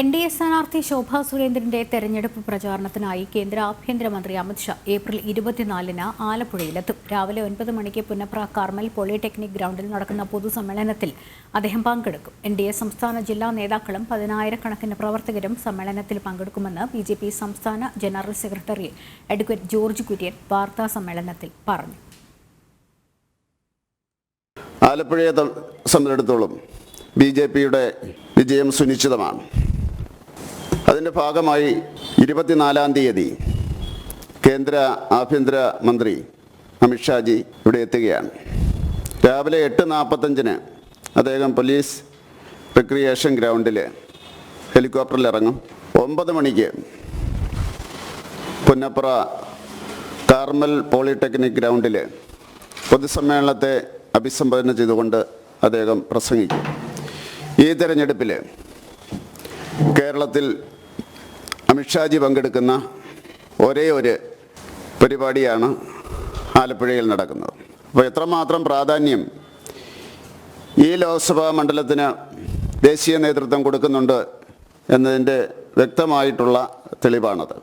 N D A സ്ഥാനാർത്ഥി ശോഭാ സുരേന്ദ്രന്റെ തെരഞ്ഞെടുപ്പ് പ്രചാരണത്തിനായി കേന്ദ്ര ആഭ്യന്തരമന്ത്രി അമിത്ഷാ ഏപ്രിൽ ഇരുപത്തിനാലിന് ആലപ്പുഴയിലെത്തും. രാവിലെ ഒൻപത് മണിക്ക് പുന്നപ്ര കാർമൽ പോളിടെക്നിക് ഗ്രൗണ്ടിൽ നടക്കുന്ന പൊതുസമ്മേളനത്തിൽ അദ്ദേഹം പങ്കെടുക്കും. എൻ ഡി എ സംസ്ഥാന ജില്ലാ നേതാക്കളും പതിനായിരക്കണക്കിന് പ്രവർത്തകരും സമ്മേളനത്തിൽ പങ്കെടുക്കുമെന്ന് ബി ജെ പി സംസ്ഥാന general secretary advocate George Kurian വാർത്താ സമ്മേളനത്തിൽ പറഞ്ഞു. ആലപ്പുഴയെ സംബന്ധിച്ചിടത്തോളം ബി ജെ പിയുടെ വിജയം സുനിശ്ചിതമാണ്. അതിന്റെ ഭാഗമായി ഇരുപത്തിനാലാം തീയതി കേന്ദ്ര ആഭ്യന്തര മന്ത്രി അമിത്ഷാജി ഇവിടെ എത്തുകയാണ്. രാവിലെ എട്ട് നാൽപ്പത്തഞ്ചിന് അദ്ദേഹം പോലീസ് റിക്രിയേഷൻ ഗ്രൗണ്ടിൽ ഹെലികോപ്റ്ററിൽ ഇറങ്ങും. ഒമ്പത് മണിക്ക് പുന്നപ്ര കാർമൽ പോളിടെക്നിക് ഗ്രൗണ്ടിൽ പൊതുസമ്മേളനത്തെ അഭിസംബോധന ചെയ്തുകൊണ്ട് അദ്ദേഹം പ്രസംഗിക്കും. ഈ തെരഞ്ഞെടുപ്പിൽ കേരളത്തിൽ അമിത്ഷാജി പങ്കെടുക്കുന്ന ഒരേ ഒരു പരിപാടിയാണ് ആലപ്പുഴയിൽ നടക്കുന്നത്. അപ്പോൾ എത്രമാത്രം പ്രാധാന്യം ഈ ലോക്സഭാ മണ്ഡലത്തിന് ദേശീയ നേതൃത്വം കൊടുക്കുന്നുണ്ട് എന്നതിന്റെ വ്യക്തമായിട്ടുള്ള തെളിവാണത്.